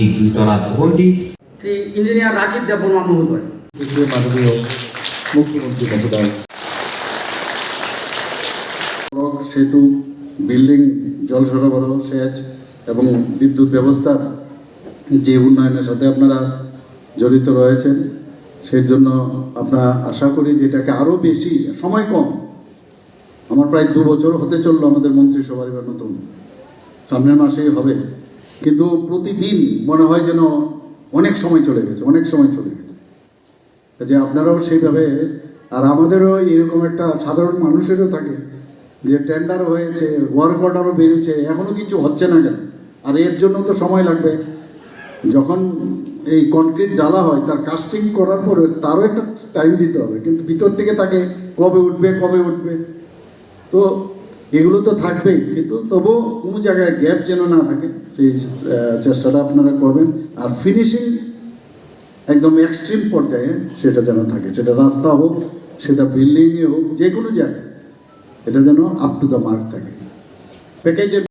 এই দুইতলা ভবনটি। শ্রী ইঞ্জিনিয়ার রাজীব দেববর্মা মহোদয়। মাননীয় মুখ্যমন্ত্রী মহোদয় সেতু বিল্ডিং জল সরবরাহ সেচ এবং বিদ্যুৎ ব্যবস্থার যে উন্নয়নের সাথে আপনারা জড়িত রয়েছেন সেই জন্য আপনারা আশা করি যে এটাকে আরও বেশি সময় কম আমার প্রায় দু বছর হতে চলল আমাদের মন্ত্রিসভার এবার নতুন। সামনের মাসেই হবে। কিন্তু প্রতিদিন মনে হয় যেন অনেক সময় চলে গেছে, অনেক সময় চলে গেছে। যে আপনারাও সেইভাবে, আর আমাদেরও এরকম একটা সাধারণ মানুষেরও থাকে যে টেন্ডার হয়েছে ওয়ার্ক অর্ডারও বেরোচ্ছে এখনও কিছু হচ্ছে না কেন? আর এর জন্য তো সময় লাগবে। যখন এই কনক্রিট ডালা হয়, তার কাস্টিং করার পরে তারও একটা টাইম দিতে হবে। কিন্তু ভিতর থেকে তাকে কবে উঠবে কবে উঠবে? তো এগুলো তো থাকবেই, কিন্তু তবুও কোনো জায়গায় গ্যাপ যেন না থাকে, সেই চেষ্টাটা আপনারা করবেন। আর ফিনিশিং একদম এক্সট্রিম পর্যায়ে সেটা যেন থাকে, সেটা রাস্তা হোক, সেটা বিল্ডিংয়ে হোক যে কোনো জায়গায়, এটা যেন আপ টু দ্য মার্ক থাকে। প্যাকেজের